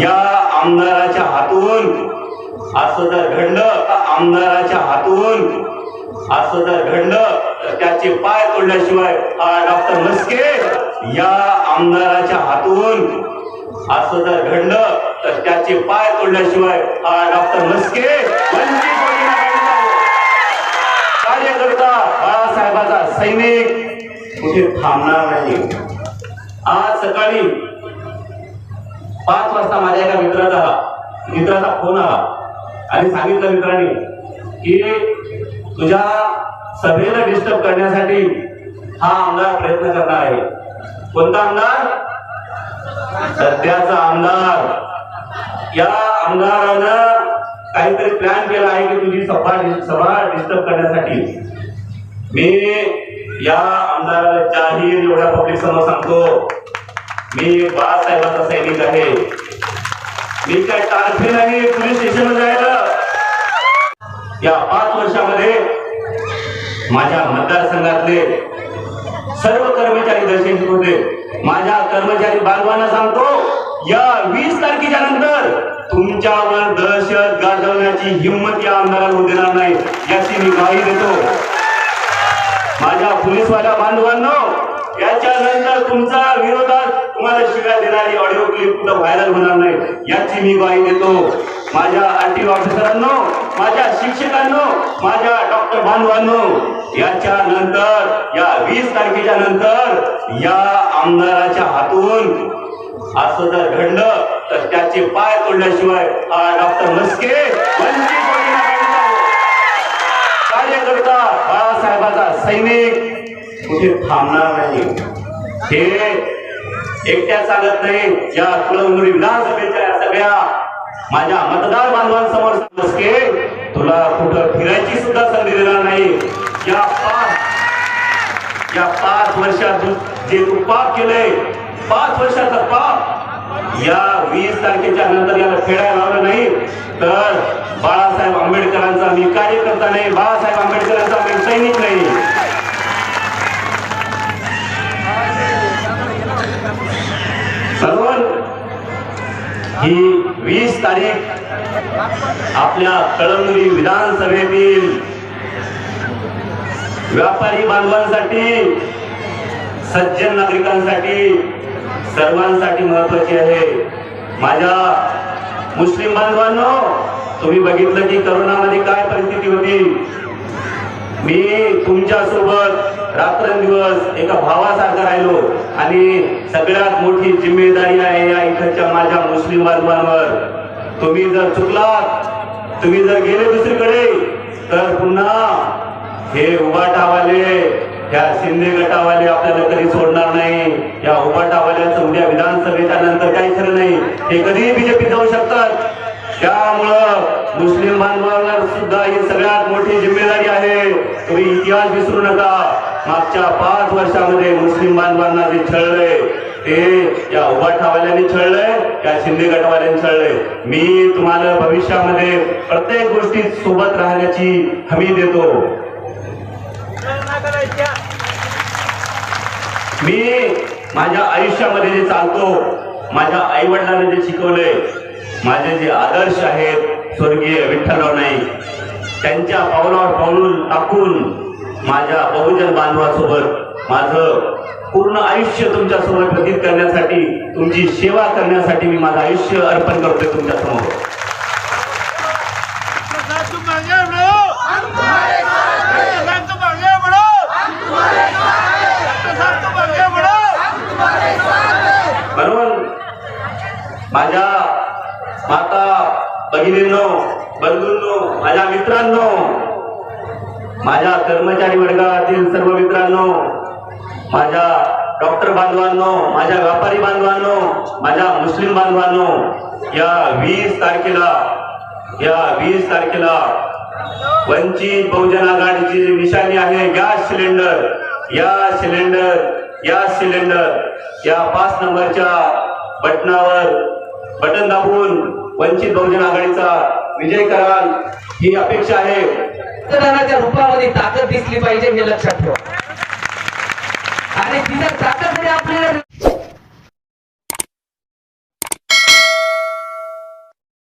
या आमदाराच्या हातून असं जर घडलं आमदाराच्या हातून असं जर घडलं तर त्याचे पाय तोडल्याशिवाय डॉक्टर मस्के या आमदाराच्या हातून असं जर घडलं तर त्याचे पाय तोडल्याशिवाय डॉक्टर मस्के कार्यकर्ता बाळासाहेबाचा सैनिक कुठे थांबणार नाही. आज सकाळी पाच वाजता माझ्या एका मित्राचा मित्राचा फोन आला. आणि सांगितलं मित्रांनी की तुझ्या सभेला डिस्टर्ब करण्यासाठी हा आमदार प्रयत्न करणार आहे. कोणता आमदार? सध्याचा आमदार. या आमदारानं काहीतरी प्लॅन केला आहे की तुझी सभा सभा डिस्टर्ब करण्यासाठी. मी या आमदाराला जाहीर एवढ्या पब्लिक समोर सांगतो मी बाळासाहेबांचा सैनिक आहे. मी काय तारखे नाही पोलीस स्टेशनला जायला. या पाच वर्षामध्ये माझ्या मतदारसंघातले सर्व कर्मचारी दर्शन होते. माझ्या कर्मचारी बांधवांना सांगतो या वीस तारखेच्या नंतर तुमच्यावर दहशत गाजवण्याची हिंमत या आमदाराला देणार नाही. याची मी ग्वाही देतो. पोलीसवाल्या बांधवांनो याच्यानंतर तुमचा विरोधात तुम्हाला शिव्या देणारी ऑडिओ क्लिप कुठं व्हायरल होणार नाही याची मी ग्वाही देतो. माझ्या आरटी ऑफिसरांनो माझ्या शिक्षकांनो माझ्या डॉक्टर बांधवांनो याच्या नंतर या वीस तारखेच्या नंतर या आमदाराच्या हातून असं जर घडलं तर त्याचे पाय तोडल्याशिवाय हा डॉक्टर मस्के कार्यकर्ता बाळासाहेबाचा सैनिक कुठे थांबणार नाही. हे एकट्या चालत नाही. या कुलंगुरी विधानसभेच्या या सगळ्या माझ्या मतदार बांधवांसमोर बसके तुला कुठं फिरायची सुद्धा संधी देणार नाही. या पाच या पाच वर्षात जे तू पाप केलंय पाच वर्षाचा पाप या वीस तारखेच्या नंतर याला फेडायला लावलं नाही. तर बाळासाहेब आंबेडकरांचा मी कार्यकर्ता नाही बाळासाहेब आंबेडकरांचा मी सैनिक नाही. सर्व ही वीस तारीख आपल्या कळमनुरी विधानसभेतील व्यापारी बांधवांसाठी सज्जन नागरिकांसाठी सर्वांसाठी महत्वाची आहे. माझ्या मुस्लिम बांधवांनो तुम्ही बघितलं की करोनामध्ये काय परिस्थिती होती? मी तुमच्यासोबत रात्रंदिवस एका भावासारखा राहिलो. आणि सगळ्यात मोठी जिम्मेदारी आहे या इकडच्या माझ्या मुस्लिम बांधवांवर तुम्ही जर चुकलात तुम्ही जर गेले दुसरीकडे तर पुन्हा हे उबाटावाले या शिंदे गटावाले आपल्याला कधी सोडणार नाही. या उबाटावाल्याचं उद्या विधानसभेच्या नंतर काही खरं नाही. हे कधीही बीजेपी जाऊ शकतात. त्यामुळं मुस्लिम बांधवांवर सुद्धा ही सगळ्यात मोठी जिम्मेदारी आहे. तुम्ही इतिहास विसरू नका. मागच्या पाच वर्षामध्ये मुस्लिम बांधवांना जे छळलंय ते या उबाठावाल्यांनी छळलंय या शिंदे गटवाल्यांनी छळलंय. मी तुम्हाला भविष्यामध्ये प्रत्येक गोष्टीत सोबत राहण्याची हमी देतो. मी माझ्या आयुष्यामध्ये जे चालतो माझ्या आई वडिलांनी जे शिकवलंय माझे जे आदर्श आहेत स्वर्गीय विठ्ठलराव नाईक त्यांच्या पावलावर पाऊल टाकून माझ्या बहुजन बांधवासोबत माझं पूर्ण आयुष्य तुमच्यासोबत व्यतीत करण्यासाठी तुमची सेवा करण्यासाठी मी माझं आयुष्य अर्पण करतोय तुमच्यासमोर म्हणून माझ्या माता भगिनींनो बंधूंनो माझ्या मित्रांनो माझ्या कर्मचारी वर्गातील सर्व मित्रांनो माझ्या डॉक्टर बांधवांनो माझ्या व्यापारी बांधवांनो माझ्या मुस्लिम बांधवांनो या वीस तारखेला या वीस तारखेला वंचित बहुजन आघाडीची जी निशाणी आहे गॅस सिलेंडर या सिलेंडर गॅस सिलेंडर या पाच नंबरच्या बटनावर बटन दाबून वंचित बहुजन आघाडीचा विजय कराल ही अपेक्षा आहे. रक्तदानाच्या रूपामध्ये ताकद दिसली पाहिजे हे लक्षात ठेवा. आणि तिच्या ताकद आपल्याला